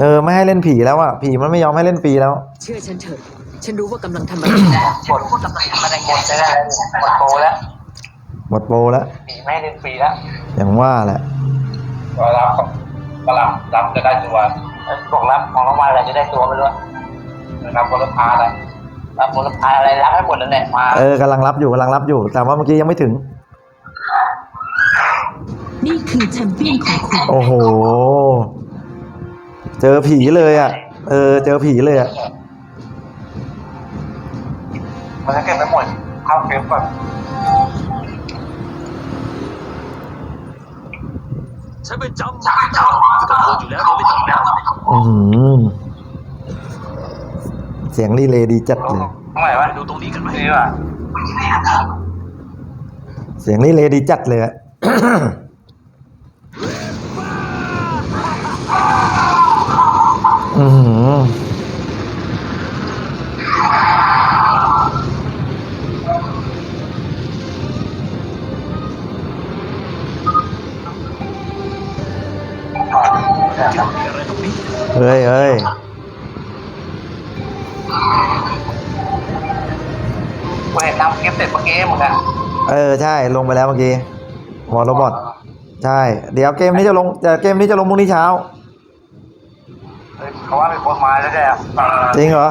เออไม่ให้เล่นผีแล้วอะผีมันไม่ยอมให้เล่นฟรีแล้ว เชื่อฉันเถอะ ฉันรู้ว่ากำลังทำอะไรอยู่หมดกำลังทำอะไรหมดแล้วหมดโปรแล้วหมดโปรแล้วผีไม่ให้เล่นฟรีแล้วอย่างว่าแหละก็รับก็รับรับจะได้ตัวบอกรับของรางวัลอะไรจะได้ตัวไปด้วยนะครับคนละพาร์ทนะรับผลพายอะไรรับให้หมดแล้วแหละมาเออกำลังรับอยู่กำลังรับอยู่แต่ว่าเมื่อกี้ยังไม่ถึง นี่คือแชมเปี้ยนของคุณโอ้โห เจอผีเลยอะ เออ เจอผีเลยอะมันจะเก็บไปหมดเข้าเก็บก่อนฉันเป็นจำกับคนอยู่แล้วเดี๋ยวไม่ต้องแล้วอือหือเสียงรีเลย์ดีจัดเลยทำไมวะไปดูตรงนี้กันไหมนี่ว่ะเสียงรีเลย์ดีจัดเลยอะ อือหือมีอะไรตรงนี้เฮ้ยเฮ้ยกูเห็นทำเก็บเสร็จเมื่อกี้มึงอะเออใช่ลงไปแล้วเมื่อกี้วอลโรบอทใช่ เดี๋ยวเกมนี้จะลงจะเกมนี้จะลงพรุ่งนี้เช้า เฮ้ยเขาว่ามีคนมาแล้วแกจริงเหรอ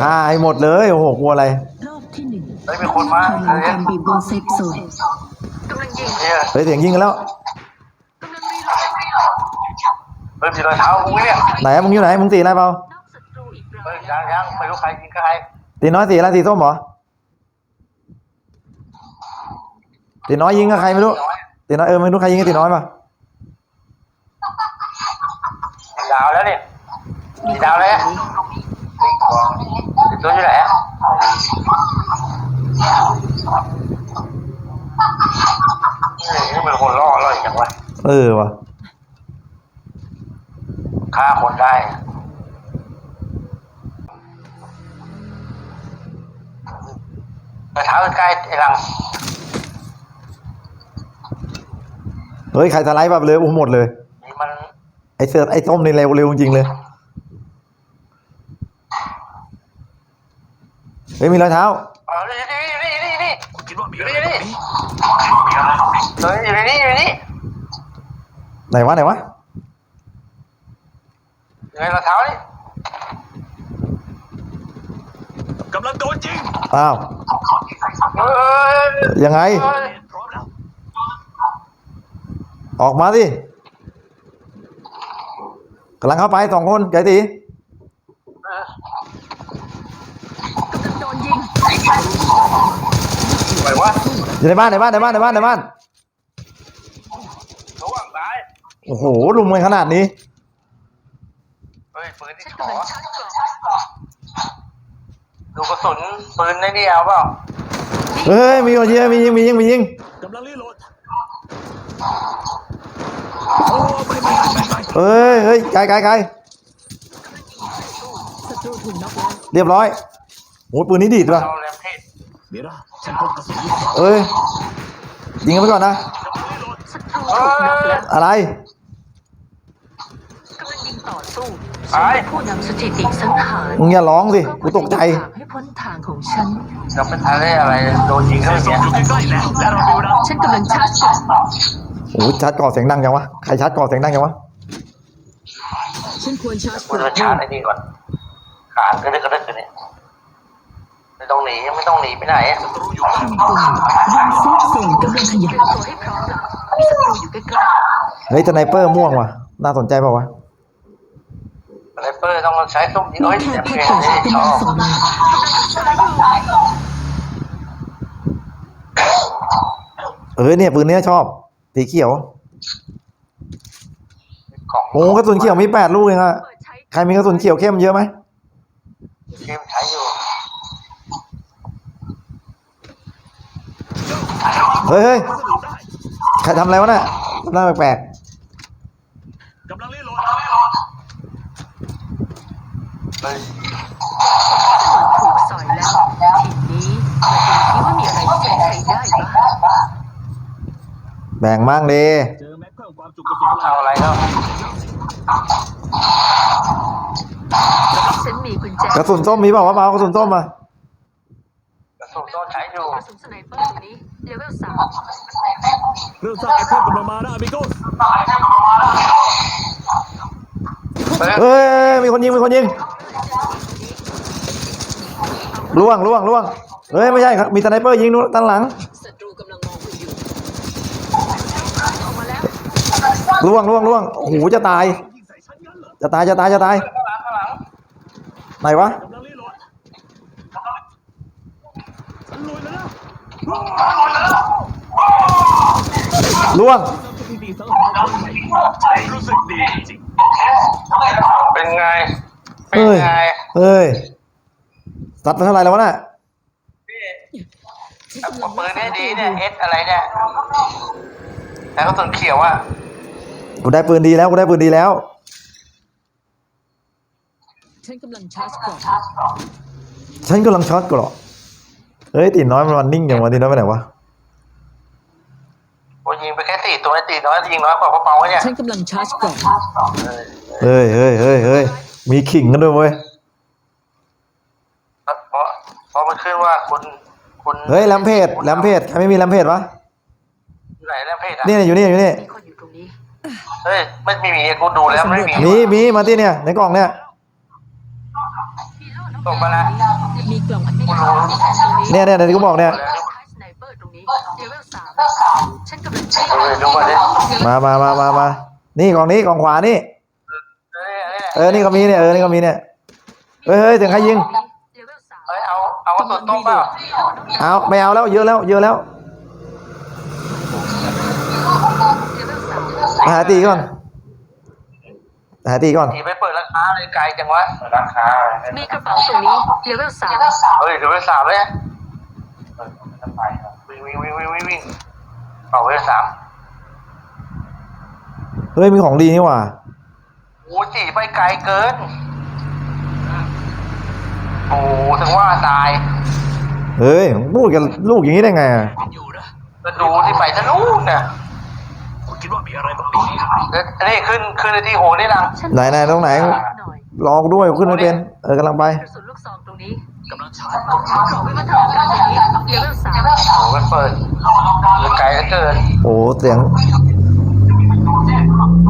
ฆ่าให้หมดเลยโอ้โหกลัวอะไรรอบที่หนึ่งเฮ้ยมีคนมาทำเฮ้ยการบีบวงเซฟโซนเนี่ยเฮ้ยเสียงยิงกันแล้วเฮ้ยมีรอยเท้ากูเนี่ยไหนอะมึงอยู่ไหนมึงสีอะไรเปล่าเฮ้ยยังยังไม่รู้ใครยิงใครตีน้อยสีอะไรสีส้มเหรอตีน้อยยิงกับใครไม่รู้ตีน้อยเออไม่รู้ใครยิงกับตีน้อยป่ะ ดาวแล้วเนี่ยมี ดาวแล้วตัวอยู่ไหนอะนี่เป็นคนล่อล่อจังวะเออว่ะฆ่าคนได้ไปเท้าใกล้ไอ้รังเฮ้ยใครสไลด์แบบเลยโอ้โหหมดเลยนี่มันไอเสือไอส้มนี่เร็วเร็วจริงๆเลย เฮ้ยมีรอยเท้าเออนี่นี่นี่นี่นี่คิดว่ามีอะไรตรงนี้เฮ้ยอยู่นี่อยู่นี่ไหนวะไหนวะอยู่ในรองเท้านี่กำลังโดนยิงอ้าวเฮ้ยยังไง เฮ้ยพร้อมแล้วออกมาสิกำลังเข้าไปสองคนใจตี โดนยิง ไหววะอยู่ในบ้านในบ้านในบ้านในบ้านในบ้านระวังตายโอ้โหลุมกันขนาดนี้เฮ้ยปืนที่ขอดูกระสุนปืนในนี่เอาเปล่าเฮ้ยมีคนยิงมียิงมียิงมียิงกำลังรีโหลดโอ้ไม่ไม่ไม่ไม่เฮ้ยเฮ้ยไกลไกลไกลศัตรูถูกน็อกแล้วเรียบร้อยโอ้ยปืนนี้ดีดว่ะ ดี๋ยวนะฉันพบกระสุนลูกซองเอ้ยยิงกันไปก่อนนะกำลังรีโหลดศัตรูถูกน็อกแล้วอะไร กำลังยิงต่อสู้ตายผู้นำสถิติสังหารมึงอย่าร้องสิ กูตกใจ ให้พ้นทางของฉัน เราเป็นทะเลอะไรโดนยิงเซเข้าฟไปโซนเนี่ยอยู่ใกล้ๆแล้วและเรามีเวลาฉันกำลังชาร์จเกราะโอ้ยชัดก่อเสียงดังจังวะ ใครชัดก่อเสียงดังจังวะ ฉันควรชาร์จกูเกราะจะชาร์จไอ้นี่ก่อนขานก็ได้ก็ได้กันเนี่ย ไม่ต้องหนีไม่ต้องหนีไปไหนอะศัตรูอยู่ใกล้ทำตัววงเซฟโซนกำลังขยับตัวให้พร้อมแล้วมีศัตรูอยู่ใกล้เฮ้ยสไนเปอร์ม่วงว่ะ น่าสนใจเปล่าวะไรเปอร์ต้องใช้ตุ้มยิงๆมีเอ้ยแค่แหลมแพ็กเพจเกจนี่กำชลัองบส่งมาเออเนี่ยปืนเนี้ยชอบสีเขียวของโอ้กระสุนเขียวมีแปดลูกเองอะใครมีกระสุนเขียวเข้มเยอะไหมเกมใช้อยู่ เฮ้ยเฮ้ยใครทำอะไรวะน่ะหน้าแปลกๆกำลังรีโหลดถูกสอยแล้วทีนี้มาดูที่ว่ามีอะไรที่ใช้ได้บ้างแบ่งบ้างดิเจอแม็เพิ่มความจุกระสุนเอาอะไรครับฉันมีกุญแจกระสุนส้มมีเปล่าวะมากระสุนส้มมา กระสุนโดนใช้อยู่กระสุนสไนเปอร์ตรงนี้เลเวลสามเรื่องสร้างไอเทมกำลังมานะอามิโกสเฮ้ยเฮ้ยมีคนยิงมีคนยิงล่วงล่วงล่วงเฮ้ยไม่ใช่ครับมีสไนเปอร์ยิงนู้นด้านหลังศัตรูกำลังมองคุณอยู่ออกมาแล้วล่วงล่วงล่วงโอ้โหจะตายยิงใส่ฉันงั้นเหรอจะตายจะตายจะตายข้างหลังข้างหลังไหนวะ กำลังรีโหลดฉันลุยแล้วนะ ล่วงทำสถิติสังหารคนใหม่รู้สึกดีจริงเป็นไง เป็นเฮ้ย ไงเฮ้ยสัตว์ไปเท่าไหร่แล้ววะน่ะพี่แต่ปืนเนี่ยดีเนี่ยเอสอะไรเนี่ยแต่กระสุนเขียวอะกูได้ปืนดีแล้ว กูได้ปืนดีแล้ว ฉันกำลังชาร์จกล่องฉันกำลังช็อตกรอก เฮ้ยตีน้อยมันมันนิ่งอย่างวะตีน้อยไปไหนวะโอ้ยิงไปแค่สี่ตัวไอ้ตีน้อยยิงน้อยกว่ากระเป๋าเนี่ยฉันกำลังชาร์จกล่องเฮ้ยเฮ้ยเฮ้ยเฮ้ยมีขิงกันด้วยเว้ยเพราะเพราะมันขึ้นว่าคุณคุณเฮ้ยแลมเพจแลมเพจใครไม่มีแลมเพจวะอยู่ไหนแลมเพจอะนี่อยู่นี่อยู่นี่มีคนอยู่ตรงนี้เฮ้ยไม่ไม่มีกูดูแล้วไม่มีมีมีมาที่เนี่ยในกล่องเนี่ย ส่งมาแล้วมีกล่องอันนี้ตรงนี้เนี่ยเนี่ยที่กูบอกเนี่ยสไนเปอร์ตรงนี้เลเวลสามฉันกำลังชาร์จดูเลยดูมาดิมามามามามานี่กล่องนี้กล่องขวานี่ เฮ้ยเฮ้ยเออ นี่ก็มีเนี่ย เออ นี่ก็มีเนี่ย เฮ้ยเฮ้ยถึงใครยิง เลเวลสามเฮ้ยเอาเอากระสุนต้มเปล่าเอาไม่เอาแล้วเยอะแล้ว เยอะแล้ว เลเวลสาม มาหาตีก่อน หาตีก่อนหนีไปเปิดราคาเลยไกลจังวะราคามีกระเป๋าตรงนี้เลเวลสามเฮ้ยเดี๋ยวไปสามเลยวิ่งวิ่งวิ่งวิ่งวิ่งวิ่งเอาไว้สามเฮ้ยมีของดีนี่หว่าโอ้จีไปไกลเกิน โอ้ถึงว่าตายเฮ้ยพูดกับลูกอย่างนี้ได้ไงอะเป็นอยู่นะก็ดูที่ไปทะลุน่ะ คุณคิดว่ามีอะไรบ้างดีแล้วนี่ขึ้นขึ้นในที่โหนี่ลังฉันไหนไหนตรงไหนหน่อยรอกูด้วยกูขึ้นไม่เป็น เออกำลังไปกระสุนลูกซองตรงนี้กำลังชาร์จกล่องวิวัฒนาการตรงนี้เลเวลสามโอ้มันเปิดมันไกลเหลือเกินโอ้เสียง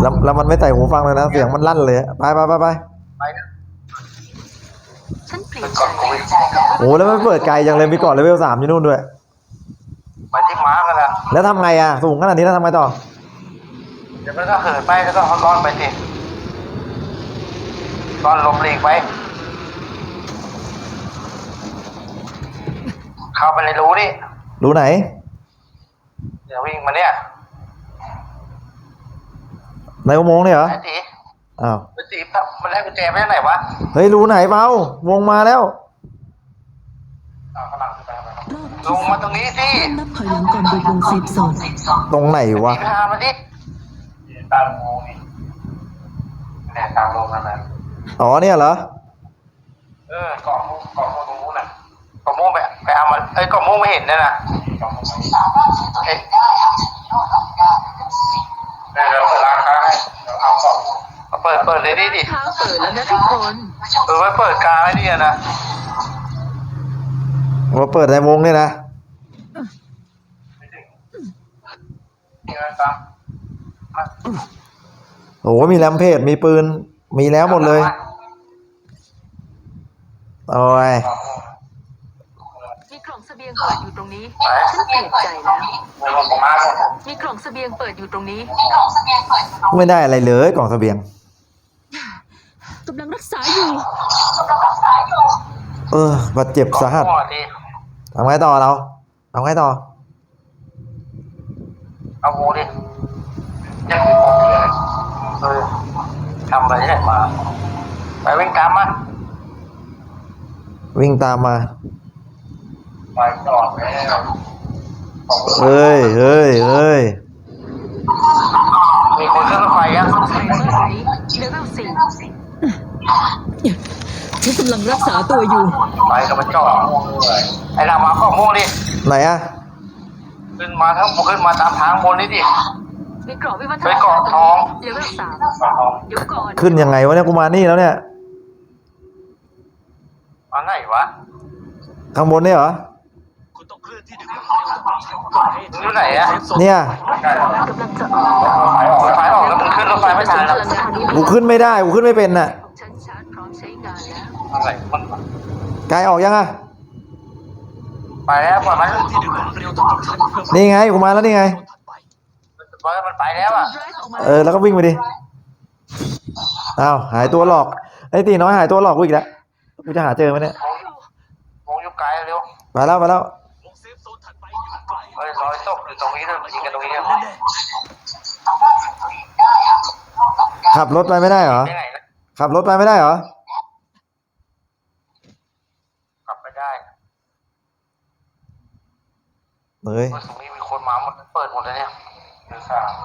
แล้วแล้วมันไม่ใส่หูฟังเลยนะ เสียงมันลั่นเลยอะไปไปไปไปไปนะฉันเปลี่ยเป็นนก่อนโควิดโอ้แล้วมันเปิดไกลจังเลยมีก่อนเลเวลสามอยู่นู่นด้วยไปที่ม้ากันละแล้วทำไงอะสูงขนาดนี้แล้วทำไงต่อเดี๋ยวมันก็เหินไปแล้วก็เอาก้อนไปสิก้อนลมหลีกไปเข้าไปในรูนี่รู้ไหน เดี๋ยววิ่งมาเนี่ยในอุโมงค์เนี่ยเหรอไอ้ตีอ้าวไอ้ตีมันได้กุญแจไม่ได้ไหนวะเฮ้ยรู้ไหนเปล่าวงมาแล้วเอากำลังไปไปรอบลงมาตรงนี้สินับถอยหลังก่อนบุกวงเซฟโซนตรงไหนวะตีพามาดิ ตามงูนี่แน่ตามลงนั่นแหละอ๋อเนี่ยเหรอ เออเกาะมุ้งเกาะมุ้งตรงนู้นน่ะเกาะมุ้งไปไปเอามาเอ้ยเกาะมุ้งไม่เห็นเลยนะเอ้ยเดี๋ยวเปิดร้านค้าให้เดี๋ยวเอาเกาะมุ้งเอาเปิดเปิดเลยดิดิทางเปิดแล้วนะทุกคนเออไว้เปิดกลางไอ้นี่นะว่าเปิดในวงเนี่ยนะนี่นะจ๊ะ โอ้โหมีแรมเพจมีปืน มีแล้วหมดเลยโอ้ยมีกล่องเสบียงเปิดอยู่ตรงนี้ฉันเปลี่ยนใจแล้วในวงของม้าหมดมีกล่องเสบียงเปิดอยู่ตรงนี้ไม่ได้อะไรเลยกล่องเสบียงกำลังรักษาอยู่เออบาดเจ็บสาหัสเกาะมุ้งอะดิทำไงต่อเราทำไงต่อเอางูดิ ยังมีงูเลยเออทำอะไรเนี่ยมาไปวิ่งตามมาวิ่งตามมา ไปจอดไปเฮ้ยเฮ้ยเฮ้ยมีคนขึ้นรถไฟยังสไนเปอร์ตรงนี้เลเวลสี่ฉันกำลังรักษาตัวอยู่ ไปกับมันจอดไอ้เรามาเกาะม่วงดิ ไหนอะขึ้นมาทั้งขึ้นมาตามทางบนนี่ดิ มีกล่องวิวัฒไปนาเกาะการตทรงองนี้เลเวลสามเดี๋ยวก่อนขึ้นยังไงวะเนี่ยกูมานี่แล้วเนี่ยข้างบนนี่เหรอ คุณต้องเคลื่อนที่ด้วยความเร็วต้องใช้ความเร็วอยู่ไหนอะเซฟโซนเนี่ย กำลังจะออกรถไฟออกแล้วมึงขึ้นรถไฟไม่ทันแล้วสถานีกูขึ้นไม่ได้ กูขึ้นไม่เป็นน่ะ ของฉันชาร์จพร้อมใช้งานแล้ว อะไรมันกายออกยังอะไปแล้วปล่อยมัน เคลื่อนที่ด้วยความเร็วต้องใช้เพื่อ นี่ไง กูมาแล้วนี่ไง โซนถัดไปปล่อยมันไปแล้วอะเออแล้วก็วิ่งไปดิอ้าวหายตัวหลอกไอ้ตีน้อยหายตัวหลอกกูอีกแล้วกูจะหาเจอไหมเนี่ยวงอยู่วงอยู่ไกลเร็วไปแล้วไปแล้ววงเซฟโซนถัดไปอยู่ไกลเฮ้ยซอยตกอยู่ตรงนี้เลยยิงกันตรงนี้เลยแน่ขับรถไปไม่ได้เหรอได้ไงนะขับรถไปไม่ได้เหรอกลับไปได้เฮ้ย เมื่อตรงนี้มีคนมาหมดเปิดหมดเลยเนี่ยเดี๋ยวสาม ๆ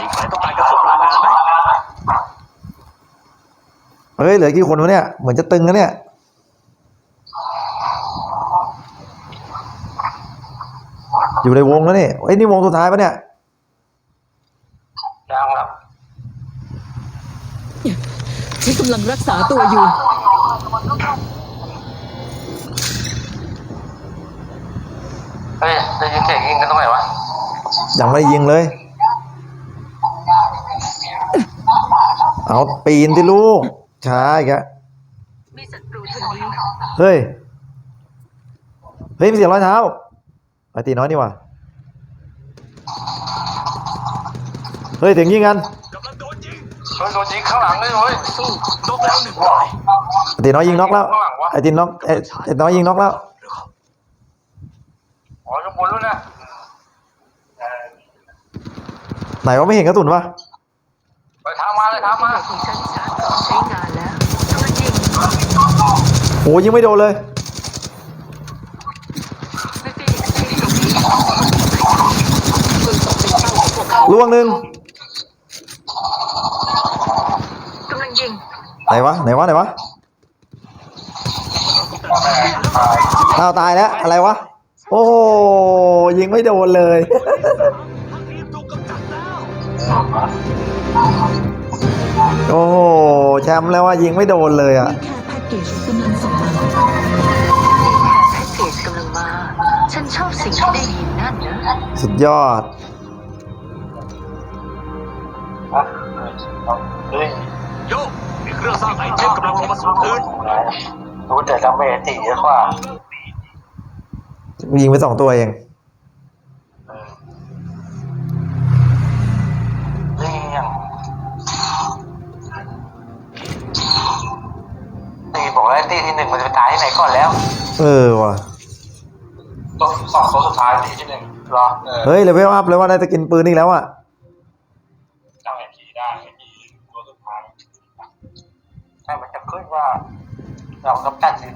อีกฝ่ายต้องการกระสุนพลังงานไหม เฮ้ยเหลือกี่คนวะเนี่ย เหมือนจะตึงนะเนี่ย อยู่ในวงแล้วนี่เฮ้ยนี่วงสุดท้ายปะเนี่ยยังครับฉันกำลังรักษาตัวอยู่ เฮ้ยได้ยินเสียงยิงกันตรงไหนวะยังไม่ได้ยิงเลย เอาปีนที่ลูก ช้าอีกอะมีศัตรูทางนี้เฮ้ย เฮ้ย มีเสียงรอยเท้าไอตีน้อยนี่หว่าเฮ้ยเสียงยิงกันกำลังโดนยิงเฮ้ยโดนยิงข้างหลังเลยเฮ้ยสู้นกแล้วหนึ่งรายไอตีน้อยยิงน็อกแล้วไอตีน้อยไอไอตีน้อยยิงน็อกแล้วอ๋ออยู่บนแล้วนะไหนว่าไม่เห็นกระสุนวะไปทางมาเลยทางมาของฉันชาร์จพร้อมใช้งานแล้วกำลังยิง โหยิงไม่โดนเลยไม่เป็นที่ตรงนี้คุณตกเป็นเป้าของพวกเขาล่วงหนึ่งกำลังยิงไหนวะไหนวะไหนวะอ้าวตายแล้ว อะไรวะ โอ้ยิงไม่โดนเลย โอ้แชมป์แล้วว่ายิงไม่โดนเลยอะมีแค่แพ็กเกจกำลังส่ง สุดยอดเฮ้ยโยกมีเครื่องสร้างไอเทมกำลังลงมาสู่พื้นรู้แต่ดาเมจตีเยอะกว่ายิงไปสองตัวเองนี่ยังตีบอกแล้วตีที่หนึ่งมันจะไปตายที่ไหนก่อนแล้ว เออว่ะ ตัวสองตัวสุดท้ายที่ที่หนึ่งเหรอเออเฮ้ยเลเวลอัพเลยว่าได้จะกินปืนอีกแล้วอะจำไอพีได้ไอพีตัวสุดท้ายใช่มันจะขึ้นว่า เรากำจัดสิ